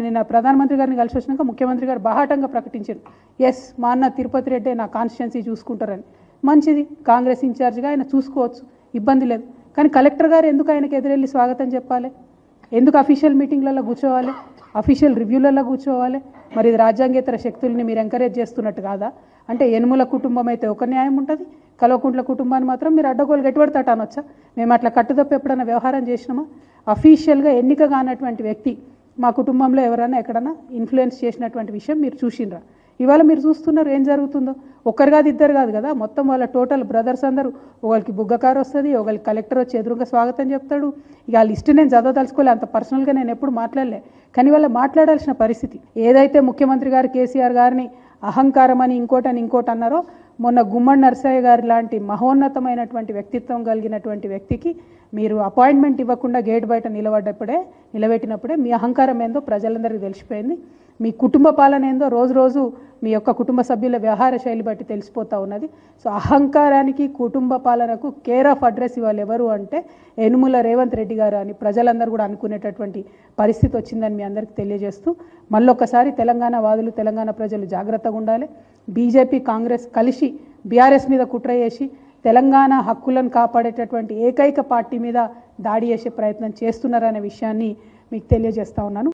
నిన్న ప్రధానమంత్రి గారిని కలిసి వచ్చినాక ముఖ్యమంత్రి గారు బాహాటంగా ప్రకటించారు. ఎస్ మా అన్న తిరుపతి రెడ్డి నా కాన్స్టిట్యున్సీ చూసుకుంటారని. మంచిది కాంగ్రెస్ ఇన్ఛార్జ్గా ఆయన చూసుకోవచ్చు ఇబ్బంది లేదు. కానీ కలెక్టర్ గారు ఎందుకు ఆయనకు ఎదురెళ్ళి స్వాగతం చెప్పాలి? ఎందుకు అఫీషియల్ మీటింగ్లలో కూర్చోవాలి? అఫీషియల్ రివ్యూలలో కూర్చోవాలి? మరి ఇది రాజ్యాంగేతర శక్తుల్ని మీరు ఎంకరేజ్ చేస్తున్నట్టు కాదా? అంటే ఎనుముల కుటుంబం అయితే ఒక న్యాయం ఉంటుంది కలవకుంట్ల కుటుంబాన్ని మాత్రం మీరు అడ్డగోలు గట్టిపడతాట అనొచ్చా? మేము అట్లా కట్టుదప్ప ఎప్పుడైనా వ్యవహారం చేసినామా? అఫీషియల్గా ఎన్నిక కానటువంటి వ్యక్తి మా కుటుంబంలో ఎవరైనా ఎక్కడన్నా ఇన్ఫ్లుయెన్స్ చేసినటువంటి విషయం మీరు చూసిండ్రా. ఇవాళ మీరు చూస్తున్నారు ఏం జరుగుతుందో. ఒక్కరు కాదు ఇద్దరు కాదు కదా. మొత్తం వాళ్ళ టోటల్ బ్రదర్స్ అందరూ. ఒకరికి బుగ్గకారు వస్తుంది ఒకరికి కలెక్టర్ వచ్చి ఎదురుగా స్వాగతం చెప్తాడు. ఇక ఆ లిస్ట్ నేను చదవదలుచుకోలే అంత పర్సనల్గా నేను ఎప్పుడు మాట్లాడలే. కానీ వాళ్ళ మాట్లాడాల్సిన పరిస్థితి. ఏదైతే ముఖ్యమంత్రి గారు కేసీఆర్ గారిని అహంకారం అని ఇంకోటని ఇంకోటి అన్నారో మొన్న గుమ్మడి నర్సయ్య గారి లాంటి మహోన్నతమైనటువంటి వ్యక్తిత్వం కలిగినటువంటి వ్యక్తికి మీరు అపాయింట్మెంట్ ఇవ్వకుండా గేట్ బయట నిలబడ్డప్పుడే నిలబెట్టినప్పుడే మీ అహంకారం ఏందో ప్రజలందరికీ తెలిసిపోయింది. మీ కుటుంబ పాలన ఏందో రోజు రోజు మీ యొక్క కుటుంబ సభ్యుల వ్యవహార శైలి బట్టి తెలిసిపోతూ ఉన్నది. సో అహంకారానికి కుటుంబ పాలనకు కేర్ ఆఫ్ అడ్రస్ ఇవాళ ఎవరు అంటే ఎనుముల రేవంత్ రెడ్డి గారు అని ప్రజలందరూ కూడా అనుకునేటటువంటి పరిస్థితి వచ్చిందని మీ అందరికీ తెలియజేస్తూ మళ్ళొక్కసారి తెలంగాణ వాదులు తెలంగాణ ప్రజలు జాగ్రత్తగా ఉండాలి. బీజేపీ కాంగ్రెస్ కలిసి బీఆర్ఎస్ మీద కుట్ర చేసి తెలంగాణ హక్కులను కాపాడేటటువంటి ఏకైక పార్టీ మీద దాడి చేసే ప్రయత్నం చేస్తున్నారనే విషయాన్ని మీకు తెలియజేస్తా ఉన్నాను.